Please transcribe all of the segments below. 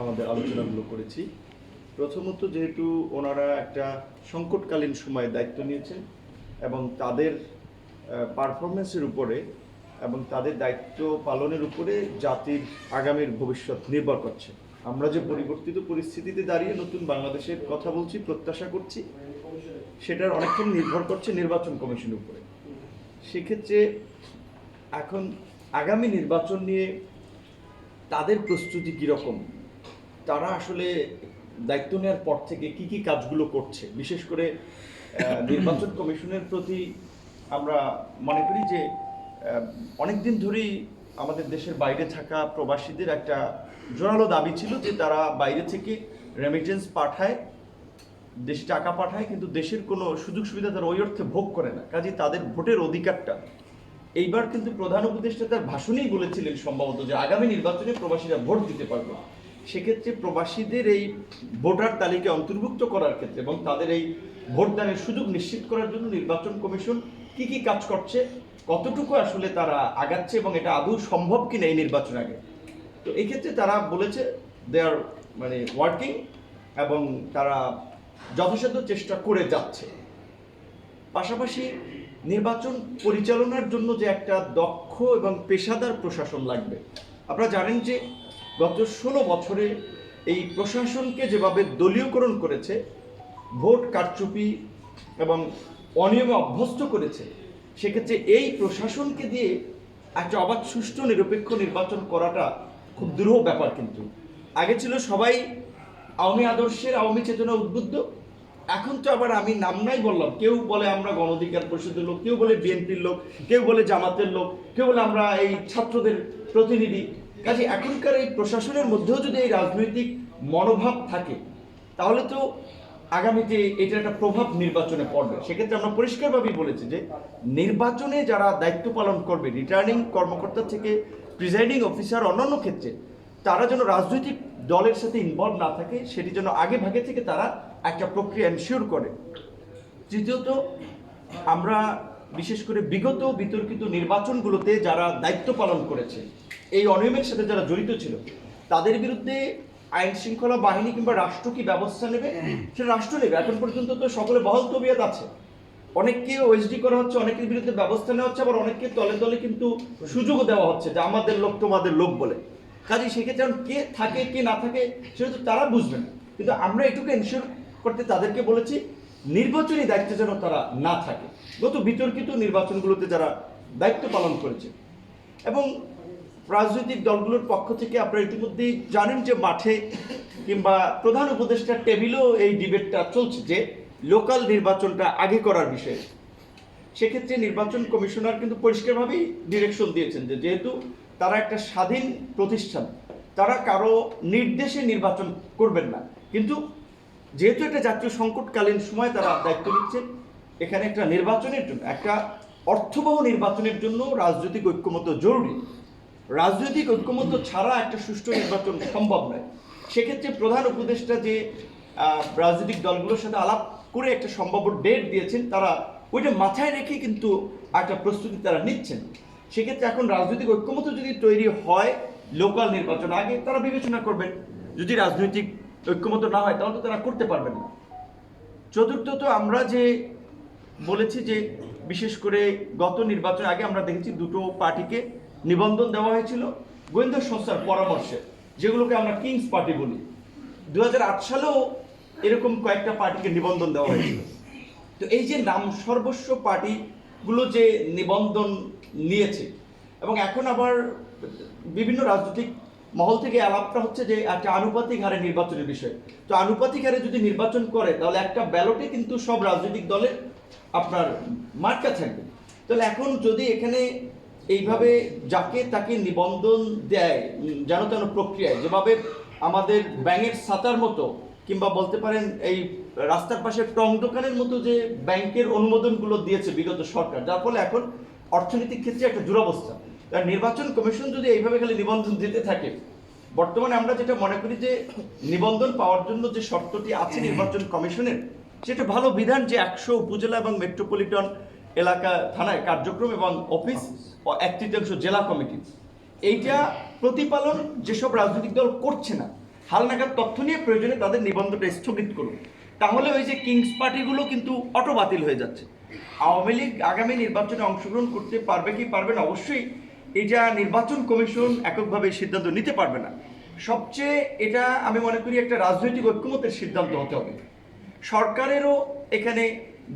আমাদের আলোচনাগুলো করেছি। প্রথমত যেহেতু ওনারা একটা সংকটকালীন সময়ে দায়িত্ব নিয়েছেন এবং তাদের পারফরমেন্সের উপরে এবং তাদের দায়িত্ব পালনের উপরে জাতির আগামীর ভবিষ্যৎ নির্ভর করছে। আমরা যে পরিবর্তিত পরিস্থিতিতে দাঁড়িয়ে নতুন বাংলাদেশের কথা বলছি, প্রত্যাশা করছি, সেটার অনেকখানি নির্ভর করছে নির্বাচন কমিশনের উপরে। সেক্ষেত্রে এখন আগামী নির্বাচন নিয়ে তাদের প্রস্তুতি কীরকম? তারা আসলে দায়িত্ব নেওয়ার পর থেকে কি কি কাজগুলো করছে? বিশেষ করে নির্বাচন কমিশনের প্রতি আমরা মনে করি যে অনেক দিন ধরেই আমাদের দেশের বাইরে থাকা প্রবাসীদের একটা জোরালো দাবি ছিল যে তারা বাইরে থেকে রেমিটেন্স পাঠায় দেশে টাকা পাঠায় কিন্তু দেশের কোনো সুযোগ সুবিধা তারা ওই অর্থে ভোগ করে না। কাজে তাদের ভোটের অধিকারটা। এইবার কিন্তু প্রধান উপদেষ্টা তার ভাষণেই বলেছিলেন সম্ভবত যে আগামী নির্বাচনে প্রবাসীরা ভোট দিতে পারবে সেক্ষেত্রে প্রবাসীদের এই ভোটার তালিকায় অন্তর্ভুক্ত করার ক্ষেত্রে এবং তাদের এই ভোটদানের সুযোগ নিশ্চিত করার জন্য নির্বাচন কমিশন কি কি কাজ করছে, কতটুকু আসলে তারা আগাচ্ছে এবং এটা আদৌ সম্ভব কিনা এই নির্বাচন আগে? তো এই ক্ষেত্রে তারা বলেছে দে আর মানে ওয়ার্কিং এবং তারা যথাসাধ্য চেষ্টা করে যাচ্ছে। পাশাপাশি নির্বাচন পরিচালনার জন্য যে একটা দক্ষ এবং পেশাদার প্রশাসন লাগবে। আপনারা জানেন যে গত ষোলো বছরে এই প্রশাসনকে যেভাবে দলীয়করণ করেছে, ভোট কারচুপি এবং অনিয়মে অভ্যস্ত করেছে, সেক্ষেত্রে এই প্রশাসনকে দিয়ে একটা অবাধ, সুষ্ঠু, নিরপেক্ষ নির্বাচন করাটা খুব দুরূহ ব্যাপার কিন্তু। আগে ছিল সবাই আওয়ামী আদর্শের, আওয়ামী চেতনা উদ্বুদ্ধ। এখন তো আবার আমি নাম নাই বললাম। কেউ বলে আমরা গণ অধিকার পরিষদের লোক, কেউ বলে বিএনপির লোক, কেউ বলে জামাতের লোক, কেউ বলে আমরা এই ছাত্রদের প্রতিনিধি। কাজে এখনকার এই প্রশাসনের মধ্যেও যদি এই রাজনৈতিক মনোভাব থাকে, তাহলে তো আগামীতে এটার একটা প্রভাব নির্বাচনে পড়বে। সেক্ষেত্রে আমরা পরিষ্কারভাবেই বলেছি যে নির্বাচনে যারা দায়িত্ব পালন করবে রিটার্নিং কর্মকর্তা থেকে প্রিজাইডিং অফিসার অন্যান্য ক্ষেত্রে, তারা যেন রাজনৈতিক দলের সাথে ইনভলভ না থাকে, সেটি যেন আগে ভাগে থেকে তারা একটা প্রক্রিয়া এনশিওর করে। তৃতীয়ত, আমরা বিশেষ করে বিগত বিতর্কিত নির্বাচনগুলোতে যারা দায়িত্ব পালন করেছে এই অনিয়মের সাথে যারা জড়িত ছিল, তাদের বিরুদ্ধে আইন শৃঙ্খলা বাহিনী কিংবা রাষ্ট্র কি ব্যবস্থা নেবে? সেটা রাষ্ট্র নেবে। এখন পর্যন্ত তো সকলে বহল তবিয়ত আছে। অনেককে ওএসডি করা হচ্ছে, অনেকের বিরুদ্ধে ব্যবস্থা নেওয়া হচ্ছে, আবার অনেককে তলে তলে কিন্তু সুযোগও দেওয়া হচ্ছে, যে আমাদের লোক তোমাদের লোক বলে। কাজে সেক্ষেত্রে এখন কে থাকে, কে না থাকে, সেটা তো তারা বুঝবে না। কিন্তু আমরা এটুকু এনশিওর করতে তাদেরকে বলেছি, নির্বাচনী দায়িত্বে যেন তারা না থাকে। গত বিতর্কিত নির্বাচনগুলোতে যারা দায়িত্ব পালন করেছে। এবং রাজনৈতিক দলগুলোর পক্ষ থেকে আপনারা ইতিমধ্যেই জানেন যে মাঠে কিংবা প্রধান উপদেষ্টার টেবিলেও এই ডিবেটটা চলছে যে লোকাল নির্বাচনটা আগে করার বিষয়ে। সেক্ষেত্রে নির্বাচন কমিশনার কিন্তু পরিষ্কারভাবেই ডিরেকশন দিয়েছেন যে যেহেতু তারা একটা স্বাধীন প্রতিষ্ঠান, তারা কারও নির্দেশে নির্বাচন করবেন না। কিন্তু যেহেতু একটা জাতীয় সংকটকালীন সময় তারা দায়িত্ব নিচ্ছেন এখানে একটা নির্বাচনের জন্য, একটা অর্থবহ নির্বাচনের জন্য রাজনৈতিক ঐক্যমত্য জরুরি। রাজনৈতিক ঐক্যমত্য ছাড়া একটা সুষ্ঠু নির্বাচন সম্ভব নয়। সেক্ষেত্রে প্রধান উপদেষ্টা যে রাজনৈতিক দলগুলোর সাথে আলাপ করে একটা সম্ভাব্য ডেট দিয়েছেন, তারা ওইটা মাথায় রেখে কিন্তু একটা প্রস্তুতি তারা নিচ্ছেন। সেক্ষেত্রে এখন রাজনৈতিক ঐক্যমত্য যদি তৈরি হয় লোকাল নির্বাচন, আগে তারা বিবেচনা করবেন, যদি রাজনৈতিক ঐক্যমত্য না হয় তাহলে তো তারা করতে পারবেন না। চতুর্থত আমরা যে বলেছি যে, বিশেষ করে গত নির্বাচন আগে আমরা দেখেছি দুটো পার্টিকে নিবন্ধন দেওয়া হয়েছিল গোয়েন্দা সংস্থার পরামর্শে, যেগুলোকে আমরা কিংস পার্টি বলি। দু হাজার আট সালেও এরকম কয়েকটা পার্টিকে নিবন্ধন দেওয়া হয়েছিল। তো এই যে নাম সর্বস্ব পার্টিগুলো যে নিবন্ধন নিয়েছে, এবং এখন আবার বিভিন্ন রাজনৈতিক মহল থেকে আলাপটা হচ্ছে যে একটা আনুপাতিক হারে নির্বাচনের বিষয়। তো আনুপাতিক হারে যদি নির্বাচন করে, তাহলে একটা ব্যালটে কিন্তু সব রাজনৈতিক দলের আপনার মার্কা থাকবে। তাহলে এখন যদি এখানে এইভাবে যাকে তাকে নিবন্ধন দেয় যেন তেন প্রক্রিয়ায়, যেভাবে আমাদের ব্যাঙের ছাতার মতো, কিংবা বলতে পারেন এই রাস্তার পাশে টং দোকানের মতো যে ব্যাংকের অনুমোদনগুলো দিয়েছে বিগত সরকার, যার ফলে এখন অর্থনৈতিক ক্ষেত্রে একটা দুরবস্থা। আর নির্বাচন কমিশন যদি এইভাবে খালি নিবন্ধন দিতে থাকে, বর্তমানে আমরা যেটা মনে করি যে নিবন্ধন পাওয়ার জন্য যে শর্তটি আছে নির্বাচন কমিশনের, সেটা ভালো বিধান যে একশো উপজেলা এবং মেট্রোপলিটন এলাকা থানায় কার্যক্রম এবং অফিস এক তৃতীয়াংশ জেলা কমিটি। এইটা প্রতিপালন যেসব রাজনৈতিক দল করছে না হালনাগাদ তথ্য নিয়ে প্রয়োজনে তাদের নিবন্ধটা স্থগিত করুন। তাহলে ওই যে কিংস পার্টিগুলো কিন্তু অটো বাতিল হয়ে যাচ্ছে। আওয়ামী লীগ আগামী নির্বাচনে অংশগ্রহণ করতে পারবে কি পারবে না, অবশ্যই এটা নির্বাচন কমিশন এককভাবে সিদ্ধান্ত নিতে পারবে না। সবচেয়ে এটা আমি মনে করি একটা রাজনৈতিক ঐক্যমতের সিদ্ধান্ত হতে হবে। সরকারেরও এখানে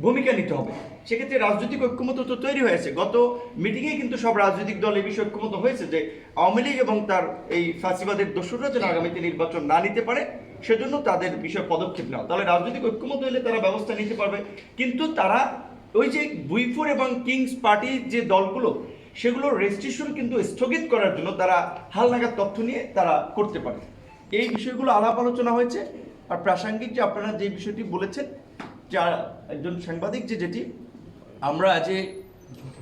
ভূমিকা নিতে হবে। সেক্ষেত্রে রাজনৈতিক ঐক্যমত তো তৈরি হয়েছে গত মিটিংয়ে কিন্তু সব রাজনৈতিক দল এই বিষয়ে ঐক্যমত হয়েছে যে আওয়ামী লীগ এবং তার এই ফাঁসিবাদের দোষরা যেন আগামীতে নির্বাচন না নিতে পারে, সেজন্য তাদের বিষয়ে পদক্ষেপ নেওয়া তাহলে রাজনৈতিক ঐক্যমত হলে তারা ব্যবস্থা নিতে পারবে। কিন্তু তারা ওই যে বুইফোর এবং কিংস পার্টির যে দলগুলো, সেগুলোর রেজিস্ট্রেশন কিন্তু স্থগিত করার জন্য তারা হালনাগাদ তথ্য নিয়ে তারা করতে পারে। এই বিষয়গুলো আলাপ আলোচনা হয়েছে। আর প্রাসঙ্গিক যে আপনারা যে বিষয়টি বলেছেন, যা একজন সাংবাদিক যে যেটি আমরা যে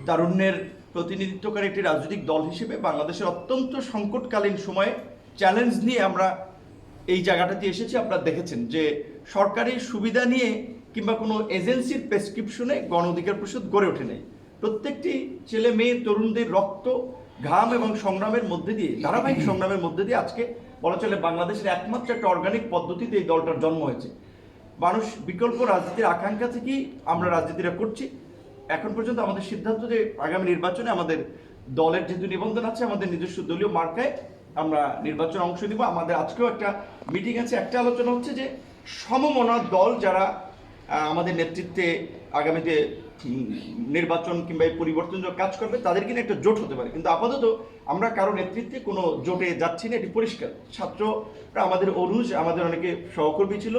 তারুণ্যের প্রতিনিধিত্বকারী একটি রাজনৈতিক দল হিসেবে বাংলাদেশের অত্যন্ত সংকটকালীন সময়ে চ্যালেঞ্জ নিয়ে আমরা এই জায়গাটাতে এসেছি, আপনারা দেখেছেন যে সরকারি সুবিধা নিয়ে কিংবা কোনো এজেন্সির প্রেসক্রিপশনে গণ অধিকার পরিষদ গড়ে ওঠে নাই। প্রত্যেকটি ছেলে মেয়ে, তরুণদের রক্ত, ঘাম এবং সংগ্রামের মধ্যে দিয়ে, ধারাবাহিক সংগ্রামের মধ্যে দিয়ে আজকে বলা চলে বাংলাদেশের একমাত্র একটা অর্গানিক পদ্ধতিতে এই দলটার জন্ম হয়েছে। মানুষ বিকল্প রাজনীতির আকাঙ্ক্ষা থেকেই আমরা রাজনীতিটা করছি। এখন পর্যন্ত আমাদের সিদ্ধান্ত যে আগামী নির্বাচনে আমাদের দলের যেহেতু নিবন্ধন আছে, আমাদের নিজস্ব দলীয় মার্কায় আমরা নির্বাচনে অংশ নিব। আমাদের আজকেও একটা মিটিং আছে, একটা আলোচনা হচ্ছে যে সমমনা দল যারা আমাদের নেতৃত্বে আগামীতে নির্বাচন কিংবা এই পরিবর্তন কাজ করবে, তাদের নিয়ে একটা জোট হতে পারে। কিন্তু আপাতত আমরা কারও নেতৃত্বে কোনো জোটে যাচ্ছি না, এটি পরিষ্কার। ছাত্ররা আমাদের অনুজ, আমাদের অনেকে সহকর্মী ছিল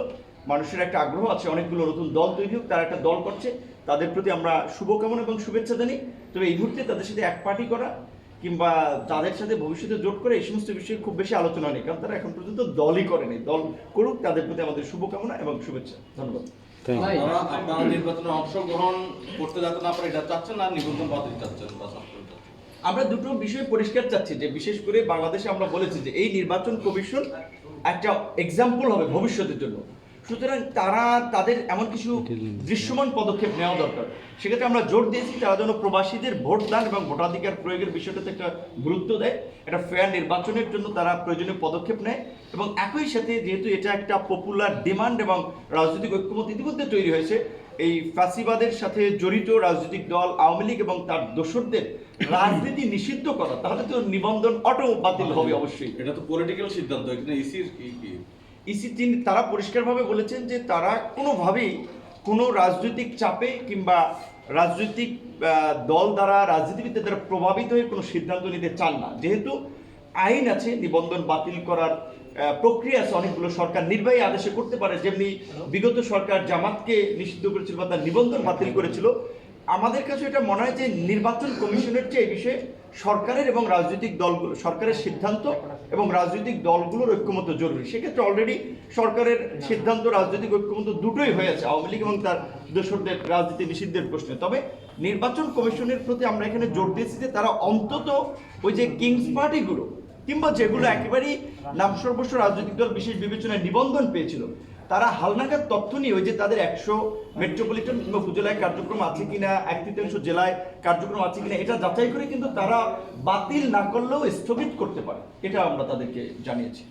মানুষের একটা আগ্রহ আছে অনেকগুলো নতুন দল তৈরি হোক তারা একটা দল করছে তাদের প্রতি আমরা শুভকামনা এবং শুভেচ্ছা জানি তবে এই মুহূর্তে তাদের সাথে এক পার্টি করা কিংবা তাদের সাথে ভবিষ্যতে জোট করে এই সমস্ত বিষয়ে খুব বেশি আলোচনা নেই কারণ তারা এখন পর্যন্ত দলই করেনি দল করুক তাদের প্রতি আমাদের শুভকামনা এবং শুভেচ্ছা। ধন্যবাদ। আপনারা নির্বাচনে অংশগ্রহণ করতে যাতে না পারে এটা চাচ্ছেন না নিবন্ধন বাতিল চাচ্ছেন আমরা দুটো বিষয় পরিষ্কার চাচ্ছি যে বিশেষ করে বাংলাদেশে আমরা বলেছি যে এই নির্বাচন কমিশন একটা এক্সাম্পল হবে ভবিষ্যতের জন্য। সুতরাং তারা তাদের এমন কিছু দৃশ্যমান পদক্ষেপ নেওয়া দরকার। সেক্ষেত্রে আমরা জোর দিয়েছি তারা যেন প্রবাসীদের ভোটদান এবং ভোটাধিকার প্রয়োগের বিষয়টাতে একটা গুরুত্ব দেয় একটা ফেয়ার নির্বাচনের জন্য তারা প্রয়োজনীয় পদক্ষেপ নেয় এবং একই সাথে যেহেতু এটা একটা পপুলার ডিমান্ড এবং রাজনৈতিক ঐক্যমত ইতিমধ্যে তৈরি হয়েছে এই ফাঁসিবাদের সাথে জড়িত রাজনৈতিক দল আওয়ামী লীগ এবং তার দোসরদের রাজনীতি নিষিদ্ধ করা তাহলে তো নিবন্ধন অটো বাতিল হবে অবশ্যই। এটা তো পলিটিক্যাল সিদ্ধান্ত এখানে ইসির কি কি? ইসি তিনি তারা পরিষ্কারভাবে বলেছেন যে তারা কোনোভাবেই কোনো রাজনৈতিক চাপে কিংবা রাজনৈতিক দল দ্বারা রাজনীতিবিদদের দ্বারা প্রভাবিত হয়ে কোনো সিদ্ধান্ত নিতে চান না। যেহেতু আইন আছে নিবন্ধন বাতিল করার প্রক্রিয়া আছে অনেকগুলো সরকার নির্বাহী আদেশে করতে পারে। যেমনি বিগত সরকার জামাতকে নিষিদ্ধ করেছিল বা তার নিবন্ধন বাতিল করেছিল। আমাদের কাছে এটা মনে হয় যে নির্বাচন কমিশনের চেয়ে এই বিষয়ে সরকারের এবং রাজনৈতিক দলগুলো, সরকারের সিদ্ধান্ত এবং রাজনৈতিক দলগুলোর ঐক্যমত জরুরি। সেক্ষেত্রে অলরেডি সরকারের সিদ্ধান্ত, রাজনৈতিক ঐক্যমত দুটোই হয়ে আছে আওয়ামী লীগ এবং তার দোসরদের রাজনীতি নিষিদ্ধের প্রশ্নে। তবে নির্বাচন কমিশনের প্রতি আমরা এখানে জোর দিয়েছি যে তারা অন্তত ওই যে কিংস পার্টিগুলো কিংবা যেগুলো একেবারেই নাম সর্বস্ব রাজনৈতিক দল বিশেষ বিবেচনায় নিবন্ধন পেয়েছিল তারা হালনাগাদ তথ্য নিয়ে ওই যে তাদের একশো মেট্রোপলিটন কিংবা উপজেলায় কার্যক্রম আছে কিনা, এক তৃতীয়াংশ জেলায় কার্যক্রম আছে কিনা, এটা যাচাই করে কিন্তু তারা বাতিল না করলেও স্থগিত করতে পারে। এটা আমরা তাদেরকে জানিয়েছি।